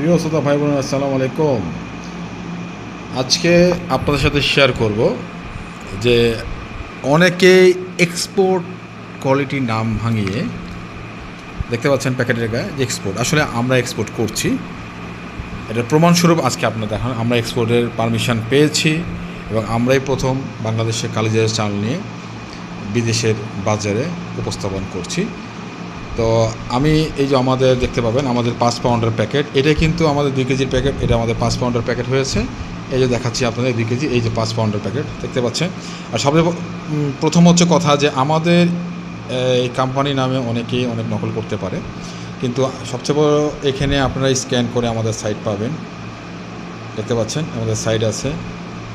প্রিয় শ্রোতা ভাই বোন আসসালামু আলাইকুম। আজকে আপনাদের সাথে শেয়ার করব যে অনেকেই এক্সপোর্ট কোয়ালিটির নাম ভাঙিয়ে দেখতে পাচ্ছেন প্যাকেটের গায়ে যে এক্সপোর্ট আসলে আমরা এক্সপোর্ট করছি। এটা প্রমাণস্বরূপ আজকে আপনার দেখান, আমরা এক্সপোর্টের পারমিশন পেয়েছি এবং আমরাই প্রথম বাংলাদেশে কালিজারের চাল নিয়ে বিদেশের বাজারে উপস্থাপন করছি। তো আমি এই যে আমাদের দেখতে পাবেন, আমাদের পাঁচ পাউন্ডের প্যাকেট, এটা কিন্তু আমাদের দুই কেজির প্যাকেট, এটা আমাদের পাঁচ পাউন্ডের প্যাকেট হয়েছে। এই যে দেখাচ্ছি আপনাদের দুই কেজি, এই যে পাঁচ পাউন্ডের প্যাকেট, দেখতে পাচ্ছেন? আর সবচেয়ে প্রথম হচ্ছে কথা যে আমাদের, এই কোম্পানি নামে অনেকেই অনেক নকল করতে পারে। কিন্তু সবচেয়ে বড় এখানে আপনারা স্ক্যান করে আমাদের সাইট পাবেন। দেখতে পাচ্ছেন? আমাদের সাইট আছে।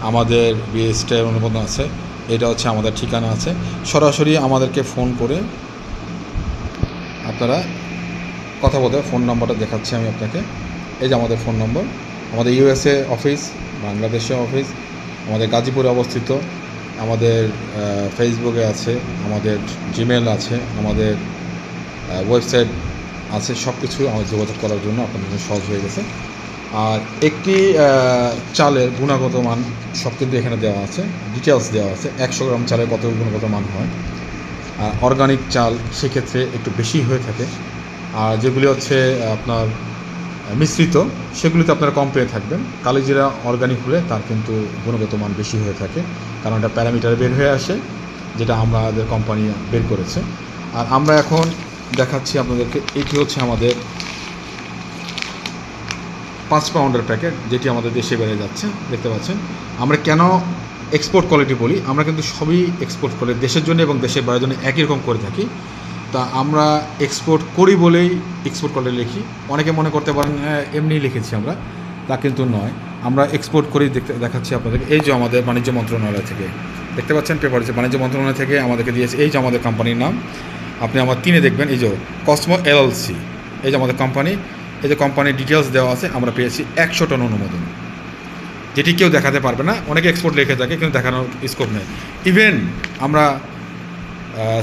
আমাদের বিএসটের অনুমোদন আছে। এটা হচ্ছে আমাদের ঠিকানা আছে। সরাসরি আমাদেরকে ফোন করে আপনারা কথা বলতে ফোন নম্বরটা দেখাচ্ছি আমি আপনাকে। এই যে আমাদের ফোন নম্বর, আমাদের ইউএসএ অফিস, বাংলাদেশে অফিস, আমাদের গাজীপুরে অবস্থিত, আমাদের ফেসবুকে আছে, আমাদের জিমেল আছে, আমাদের ওয়েবসাইট আছে সব কিছু আমার যোগাযোগ করার জন্য আপনাদের জন্য সহজ হয়ে গেছে। আর একটি চালের গুণগত মান সব কিন্তু এখানে দেওয়া আছে ডিটেলস দেওয়া আছে, একশো গ্রাম চালের কত গুণগত মান হয়? অর্গানিক চাল সেক্ষেত্রে একটু বেশি হয়ে থাকে। আর যেগুলি হচ্ছে আপনার মিশ্রিত, সেগুলিতে আপনারা কম পেয়ে থাকবেন। কালিজিরা অর্গানিক হলে তার কিন্তু গুণগত মান বেশি হয়ে থাকে, কারণ এটা প্যারামিটার বের হয়ে আসে, যেটা আমাদের কোম্পানি বের করেছে। আর আমরা এখন দেখাচ্ছি আপনাদেরকে, এটি হচ্ছে আমাদের পাঁচ পাউন্ডের প্যাকেট, যেটি আমাদের দেশে বেড়ে যাচ্ছে, দেখতে পাচ্ছেন। আমরা কেন এক্সপোর্ট কোয়ালিটি বলি, আমরা কিন্তু সবই এক্সপোর্ট করে, দেশের জন্য এবং দেশের বাইরের জন্য একই রকম করে থাকি। তা আমরা এক্সপোর্ট করি বলেই এক্সপোর্ট কোয়ালিটি লিখি। অনেকে মনে করতে পারেন হ্যাঁ এমনি লিখেছি আমরা। তা কিন্তু নয়। আমরা এক্সপোর্ট করেই দেখতে, দেখাচ্ছি আপনাদেরকে। এই যে আমাদের বাণিজ্য মন্ত্রণালয় থেকে, দেখতে পাচ্ছেন পেপার যে বাণিজ্য মন্ত্রণালয় থেকে আমাদেরকে দিয়েছে, এই যে আমাদের কোম্পানির নাম, আপনি আমার তিনে দেখবেন, এই যে কসমো এলএলসি এই যে আমাদের কোম্পানি এই যে কোম্পানির ডিটেলস দেওয়া আছে, আমরা পেয়েছি একশো টন অনুমোদন। যেটি কেউ দেখাতে পারবে না, অনেকে এক্সপোর্ট লিখে থাকে, কিন্তু দেখানোর স্কোপ নেই। ইভেন আমরা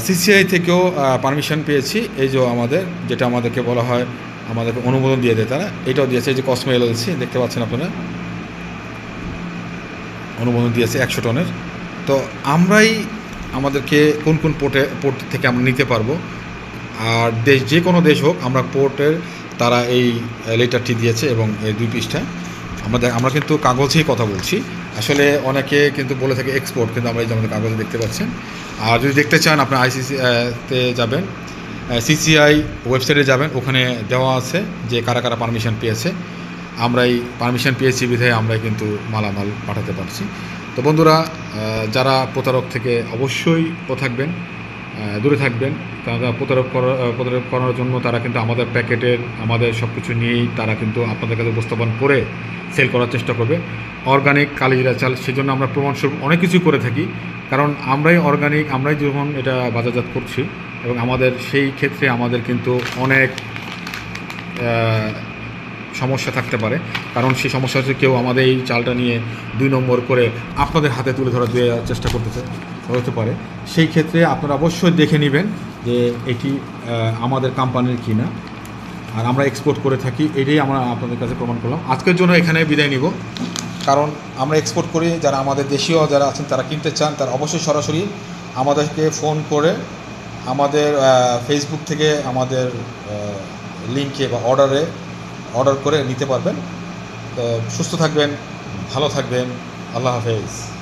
সিসিআই থেকেও পারমিশন পেয়েছি, এই যে আমাদের, যেটা আমাদেরকে বলা হয় আমাদেরকে অনুমোদন দিয়ে দেয় তারা, এটাও দিয়েছে, এই যে কসমো এলএলসি দেখতে পাচ্ছেন আপনারা? অনুমোদন দিয়েছে একশো টনের। তো আমরাই আমাদেরকে কোন কোন পোর্টে পোর্ট থেকে আমরা নিতে পারব, আর দেশ, যে কোনো দেশ হোক, আমরা পোর্টের তারা এই লেটারটি দিয়েছে এবং এই দুই পৃষ্ঠা। আমাদের আমরা কিন্তু কাগজেই কথা বলছি। আসলে অনেকে কিন্তু বলে থাকে এক্সপোর্ট কিন্তু আমরা এই যে আমাদের কাগজে দেখতে পাচ্ছেন। আর যদি দেখতে চান আপনি আইসিসি তে যাবেন সিসিআই ওয়েবসাইটে যাবেন, ওখানে দেওয়া আছে যে কারা কারা পারমিশন পেয়েছে। আমরাই পারমিশন পেয়েছি বিধায় আমরাই কিন্তু মালামাল পাঠাতে পারছি। তো বন্ধুরা যারা প্রতারক থেকে অবশ্যই থাকবেন। দূরে থাকবেন। তারা প্রতারক করা প্রতারক করার জন্য তারা কিন্তু আমাদের প্যাকেটের, আমাদের সব কিছু নিয়েই তারা কিন্তু আপনাদের কাছে উপস্থাপন করে সেল করার চেষ্টা করবে। অর্গানিক কালিজিরা চাল, সেজন্য আমরা প্রমাণস্বরূপ অনেক কিছু করে থাকি। কারণ আমরাই অর্গানিক, আমরাই যখন এটা বাজারজাত করছি, এবং আমাদের সেই ক্ষেত্রে আমাদের কিন্তু অনেক সমস্যা থাকতে পারে। কারণ সেই সমস্যা হচ্ছে কেউ আমাদের এই চালটা নিয়ে দুই নম্বর করে আপনাদের হাতে তুলে ধরা দেওয়ার চেষ্টা করতেছে, হতে পারে। সেই ক্ষেত্রে আপনারা অবশ্যই দেখে নেবেন যে এটি আমাদের কোম্পানির কিনা। আর আমরা এক্সপোর্ট করে থাকি, এটাই আমরা আপনাদের কাছে প্রমাণ করলাম। আজকের জন্য এখানে বিদায় নিব। কারণ আমরা এক্সপোর্ট করি, যারা আমাদের দেশীয় যারা আছেন, তারা কিনতে চান, তারা অবশ্যই সরাসরি আমাদেরকে ফোন করে আমাদের ফেসবুক থেকে আমাদের লিঙ্কে বা অর্ডারে অর্ডার করে নিতে পারবেন। তো সুস্থ থাকবেন ভালো থাকবেন। আল্লাহ হাফেজ।